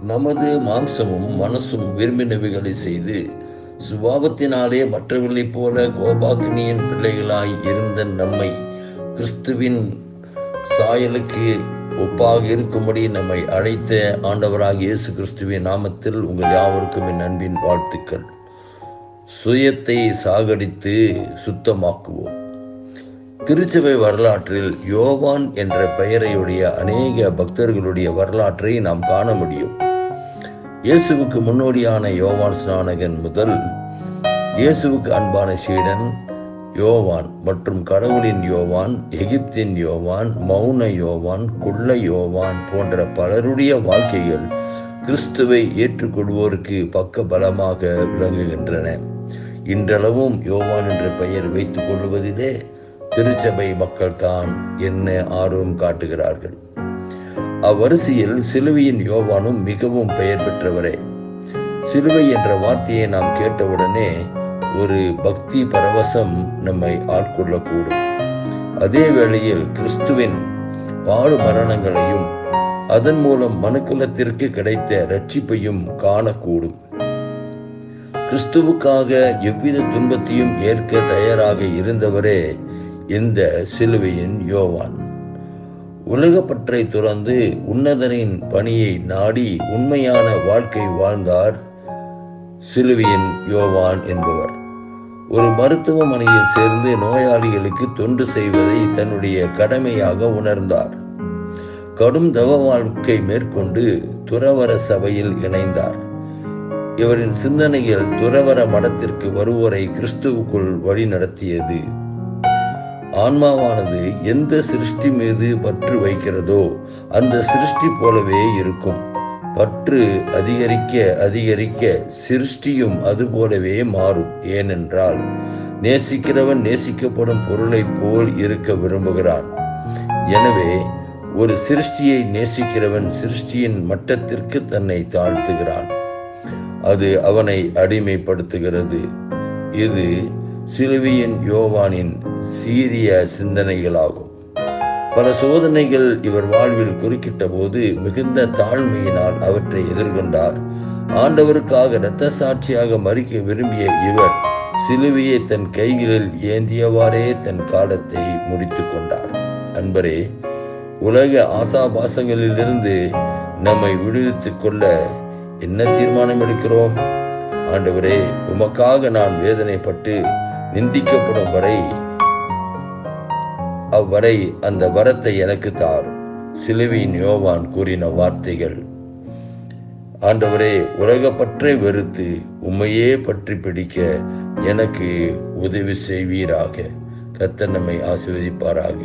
நமது மாம்சமும் மனசும் விரும்பினவைகளை செய்து சுபாவத்தினாலே மற்றவர்களைப் போல கோபாக்கினியின் பிள்ளைகளாய் இருந்த நம்மை கிறிஸ்துவின் சாயலுக்கு ஒப்பாக இருக்கும்படி நம்மை அழைத்த ஆண்டவராக இயேசு கிறிஸ்துவின் நாமத்தில் உங்கள் யாவருக்கும் என் அன்பின் வாழ்த்துக்கள். சுயத்தை சாகடித்து சுத்தமாக்குவோம். திருச்சபை வரலாற்றில் யோவான் என்ற பெயரையுடைய அநேக பக்தர்களுடைய வரலாற்றை நாம் காண முடியும். இயேசுவுக்கு முன்னோடியான யோவான் ஸ்நானகன் முதல் இயேசுவுக்கு அன்பான சீடன் யோவான் மற்றும் கடவுளின் யோவான் எகிப்தின் யோவான் மௌன யோவான் குள்ள யோவான் போன்ற பலருடைய வாழ்க்கைகள் கிறிஸ்துவை ஏற்றுக்கொள்வோருக்கு பக்க பலமாக விளங்குகின்றன. இன்றளவும் யோவான் என்ற பெயர் வைத்துக் கொள்வதிலே திருச்சபை மக்கள் தான் என்ன ஆர்வம் காட்டுகிறார்கள். அவ்வரிசையில் சிலுவையின் யோவானும் மிகவும் பெயர் பெற்றவரே. சிலுவை என்ற வார்த்தையை நாம் கேட்டவுடனே ஒரு பக்தி பரவசம் நம்மை ஆட்கொள்ளக்கூடும். அதே வேளையில் கிறிஸ்துவின் பாடு மரணங்களையும் அதன் மூலம் மனுக்குலத்திற்கு கிடைத்த ரட்சிப்பையும் காணக்கூடும். கிறிஸ்துவுக்காக எவ்வித துன்பத்தையும் ஏற்க தயாராக இருந்தவரே இந்த சிலுவையின் யோவான். உலகப்பற்றை துறந்து உன்னதரின் பணியை நாடி உண்மையான வாழ்க்கை வாழ்ந்தார் சிலுவையின் யோவான் என்பவர். ஒரு மருத்துவமனையில் சேர்ந்து நோயாளிகளுக்கு தொண்டு செய்வதை தன்னுடைய கடமையாக உணர்ந்தார். கடும் தவ வாழ்க்கை மேற்கொண்டு துறவர சபையில் இணைந்தார். இவரின் சிந்தனைகள் துறவர மடத்திற்கு வருவோரை கிறிஸ்துவுக்குள் வழி நடத்தியது ஆன்மாவானது எந்த சிருஷ்டி மீது பற்று வைக்கிறதோ அந்த சிருஷ்டி போலவே இருக்கும். பற்று அதிகரிக்க அதிகரிக்க சிருஷ்டியும் அதுபோலவே மாறும். ஏனென்றால் நேசிக்கிறவன் நேசிக்கப்படும் பொருளை போல் இருக்க விரும்புகிறான். எனவே ஒரு சிருஷ்டியை நேசிக்கிறவன் சிருஷ்டியின் மட்டத்திற்கு தன்னை தாழ்த்துகிறான். அது அவனை அடிமைப்படுத்துகிறது. இது சிலுவையின் யோவானின் சீரிய சிந்தனைகளாகும். பல சோதனைகள் இவர் வாழ்வில் குறுக்கிட்ட போது மிகுந்த தாழ்மையினால் அவற்றை எதிர்கொண்டார். ஆண்டவருக்காக இரத்த சாட்சியாக மறிக்க விரும்பிய இவர் சிலுவையை தன் கைகளில் ஏந்தியவாறே தன் காலத்தை முடித்துக் கொண்டார். அன்பரே உலக ஆசாபாசங்களிலிருந்து நம்மை விடுவித்துக் கொள்ள என்ன தீர்மானம் எடுக்கிறோம் ஆண்டவரே உமக்காக நான் வேதனைப்பட்டு நிந்திக்கப்படும் வரை அவ்வரை அந்த வரத்தை எனக்கு தார். சிலுவையின் யோவான் கூறின வார்த்தைகள் ஆண்டவரே உலகப்பற்றை வெறுத்து உம்மையே பற்றி பிடிக்க எனக்கு உதவி செய்வீராக. கர்த்தர் நம்மை ஆசீர்வதிப்பாராக.